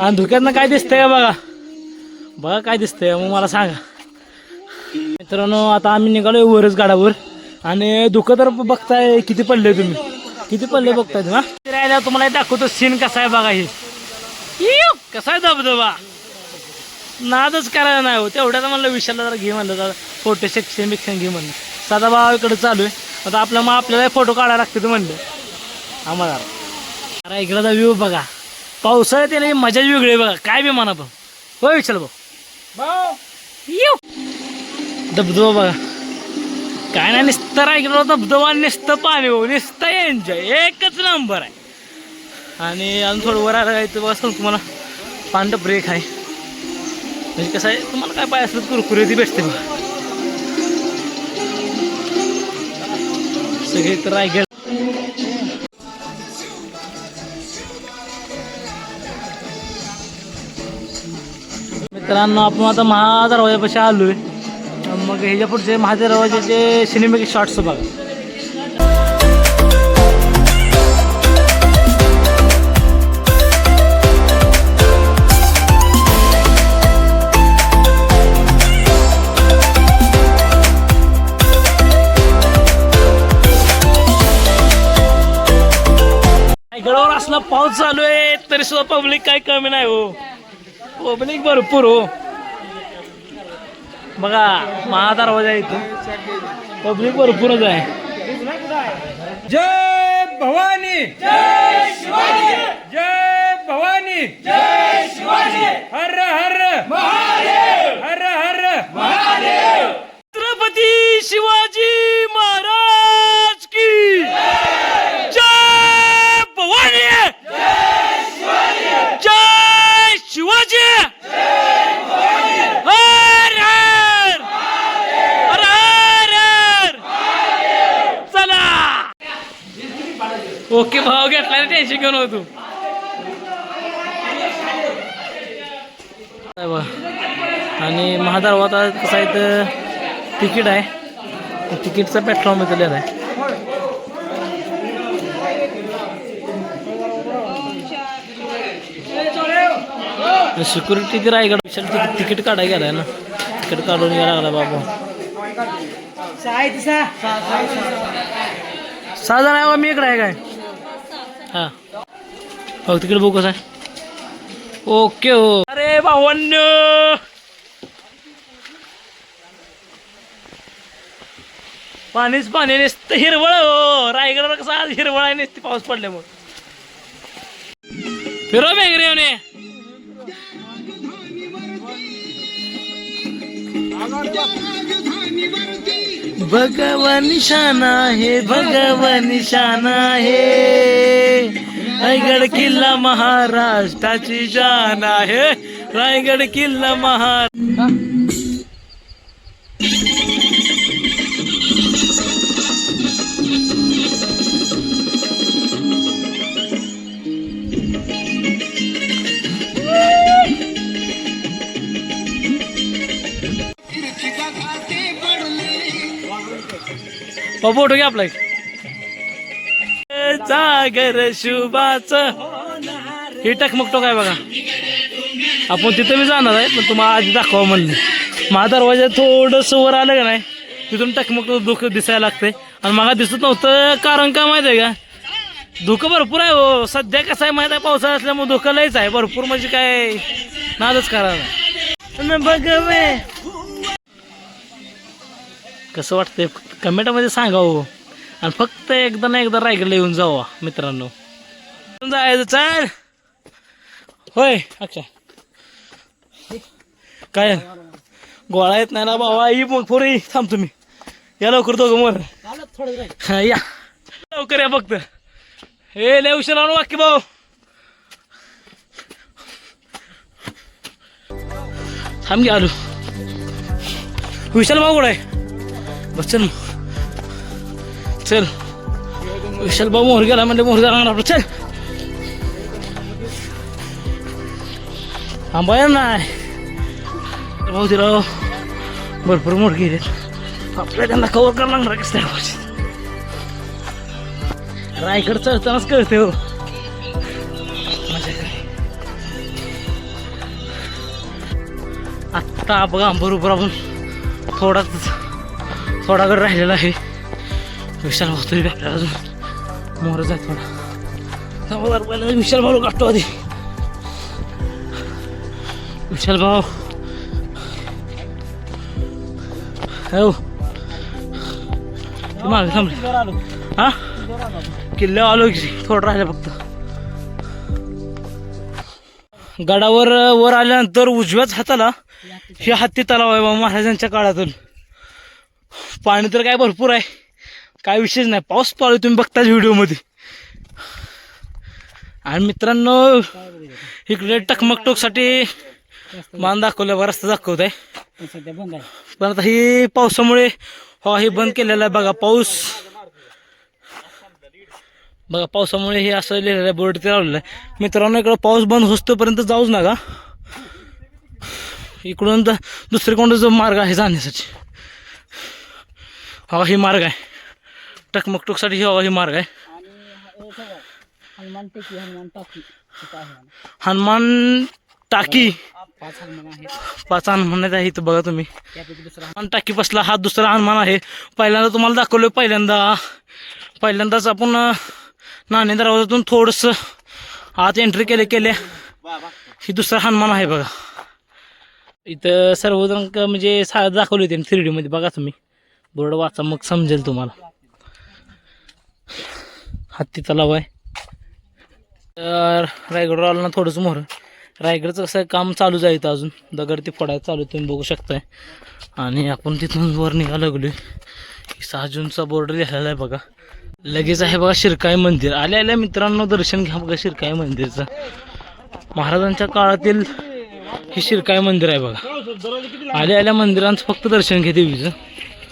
आणि धुक्यातनं काय दिसतंय का बघा. बघा काय दिसतंय मग मला सांगा. मित्रांनो आता आम्ही निघालोय वरच गाडावर. आणि धुकं तर बघताय किती पडले तुम्ही? किती पडले बघताय तुम्ही हा? राहिल्या तुम्हाला हे दाखवतो सीन कसा आहे बघा हे. कसा आहे धबधबा? नादच करायला नाही हो तेवढ्याच म्हणलं विशाला जरा घे म्हणलं जरा फोटो सेक्शन बिक्शन घे म्हणलं. साधा भाव इकडे चालू आहे. आता आपल्या मग आपल्याला फोटो काढायला लागते म्हणलं. आम्हाला. अरे इकडचा जाऊ बघा. पावसाळ्यात येण्याची मजाच वेगळी बघा. काय बी म्हणा पण हो विशाल भाऊ. येऊ. धबधबा बघा. काय नाही नुसतं रायगडला धबधबा नुसतं पाणी हो नुसतं एन्जॉय एकच नंबर आहे. आणि अजून थोडं वर आलं जायचं बघा सांगतो तुम्हाला. पांढर ब्रेक आहे. म्हणजे कसं आहे तुम्हाला काय पाय असलं कुरकुरी ती भेटते बघा. सगळे तर रायगड मित्रांनो आपण आता महादारावाजापाशी आलो आहे मग ह्याच्या पुढचे महादेरवाजेचे सिनेमाचे शॉर्ट्स बघा. गडावर असला पाऊस चालू आहे तरी सुद्धा पब्लिक काय कमी नाही हो. पब्लिक भरपूर हो. बघा महादरवाजा इथं. पब्लिक भरपूरच आहे. जय भवानी. जय शिवाजी. जय भवानी. जय शिवाजी. हर हर महादेव हर हर छत्रपती शिवाजी महाराज की जय भवानी जय शिवाजी हर हर हर हर हर चला ओके घेतला टेन्शन घेऊन होतो आणि महादारवाता कसं आहे तर तिकीट आहे. तिकीटचा प्लॅटफॉर्म इथं लिहिलं आहे सिक्युरिटी ती रायगड विशाल तिकीट तिकीट काढायला गेलाय ना. तिकीट काढून यायला लागला बाबा. सहा जण आहे बा, मी इकडे आहे काय? हा. हो तिकीट बघू कसं आहे. ओके हो. अरे भावन्य पाणीच पाणी नुसतं हिरवळ हो. रायगडवर कसं आज हिरवळ आहे नुसती पाऊस पडल्यामुळे. फिरो बेगरे येऊने भगवान शान आहे भगवान शान आहे. रायगड किल्ला महाराष्ट्राची जान आहे. रायगड किल्ला महाराष्ट्र बाबू फोटो घ्या आपला एक. जागर शुभाच. हे टकमकतो काय बघा. आपण तिथं मी जाणार आहे पण तुम्हाला आधी दाखवा म्हणलं. माझा दरवाजा थोडंसं वर आलं का नाही तिथून टकमक दुःख दिसायला लागतंय. आणि मला दिसत नव्हतं कारण का माहिती आहे का? धुकं भरपूर आहे हो. सध्या कसं आहे माहिती आहे पावसाळा असल्यामुळे धुकं लयच आहे. भरपूर म्हणजे काय नादच करा बघ कसं वाटतंय? कमेंटमध्ये सांगा हो. आणि फक्त एकदा ना एकदा रायगडला येऊन जावा मित्रांनो. जायचं चाल. होय अच्छा. काय? गोळा येत नाही ना बाबा ई मग पोरी थांब तुम्ही. या लवकर दोघं मोर या. लवकर या फक्त. हे लय उशीर आणू वाक्य भाऊ. थांब घ्या आलू. विशाल भाऊ गोळा आहे? बस चल. चल. विशाल भाऊ मोहर गेला म्हणजे मोहर गेला आपलं. चल. आंबा नाही भाऊ तिराव भरपूर मोठ गेले. आपल्या त्यांना कवर करायला लागणार कसं त्या रायगड चढतानाच कळते हो. आत्ता बघा बरोबर आपण थोडाच थोडा गड राहिलेला आहे. विशाल भाऊ तरी आपल्याला अजून. मोर जाय थोडा पहिला विशाल भाऊ काढतो आधी. विशाल भाऊ. हो मागे थांबले. हा? किल्ल्यावर आलो की थोडं राहिलं फक्त. गडावर वर आल्यानंतर उजव्याच हाताला हे हत्ती तलाव आहे बाबा महाराजांच्या काळातून. पाणी तर काय भरपूर आहे. काय विशेष नाही. पाऊस पाळू तुम्ही बघताच व्हिडिओमध्ये. आणि मित्रांनो इकडे टकमकटोकसाठी मान दाखवलं रस्ता दाखवत आहे पण आता ही पावसामुळे हो हे बंद केलेलं आहे बघा पाऊस. बघा पावसामुळे हे असं लिहिलेलं आहे बोर्ड ते लावलेलं आहे. मित्रांनो इकडं पाऊस बंद होतोपर्यंत जाऊच नका. इकडून तर दुसरीकडून जो मार्ग आहे जाण्यासाठी. हा ही मार्ग आहे. टकमक टोकसाठी ही हवा ही मार्ग आहे. हनुमान टेकी हनुमान टाकी. हनुमान टाकी. पाच हनुमान आहे इथं बघा तुम्ही. हनुमान टाकी बसला हा दुसरा हनुमान आहे. पहिल्यांदा तुम्हाला दाखवलं पहिल्यांदा. पहिल्यांदाच आपण नाणे दरवाजातून थोडंसं आत एंट्री केले केले. ही दुसरा हनुमान आहे बघा. इथं सर्वजण म्हणजे सा दाखवले होते थ्री डीमध्ये बघा तुम्ही. बोर्ड वाचा मग समजेल तुम्हाला. हत्ती तलाव आहे. तर रायगड आलं ना थोडंसं मोहर. रायगडचं कसं काम चालूच आहे इथं अजून. दगड ते फोडायचं चालू आहे, तुम्ही बघू शकताय. आणि आपण तिथून वर निघा लागलो सहा जूनचा बोर्ड लिहिलेला आहे बघा. लगेच आहे बघा शिरकाई मंदिर. आल्या आल्या मित्रांनो दर्शन घ्या बघा शिरकाई मंदिरचं. महाराजांच्या काळातील हे शिरकाई मंदिर आहे बघा. आल्या आल्या मंदिरांचं फक्त दर्शन घे देवीचं.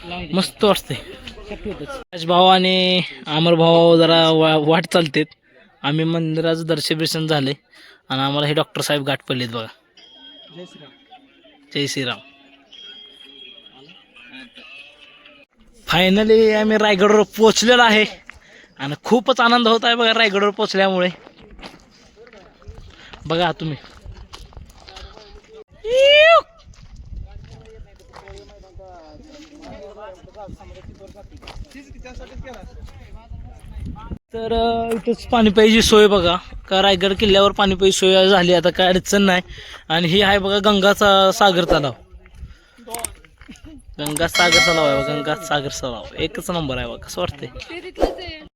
मस्त वाटते राज भाऊ आणि अमर भाऊ जरा वा वाट चालतेत. आम्ही मंदिराचं दर्शन बिर्शन झाले आणि आम्हाला हे डॉक्टर साहेब गाठ पडलेत बघा. जय श्रीराम. जय श्रीराम फायनली आम्ही रायगडवर पोचलेलो आहे. आणि खूपच आनंद होत आहे बघा रायगडवर पोचल्यामुळे बघा तुम्ही. तर इथंच पाणी प्यायची सोय बघा. का रायगड किल्ल्यावर पाणी प्यायची सोय झाली आता काय अडचण नाही. आणि ही आहे बघा गंगाचा सागर तलाव. गंगा सागर तलाव आहे गंगा सागर तलाव. एकच नंबर आहे बघा कसं वाटतंय?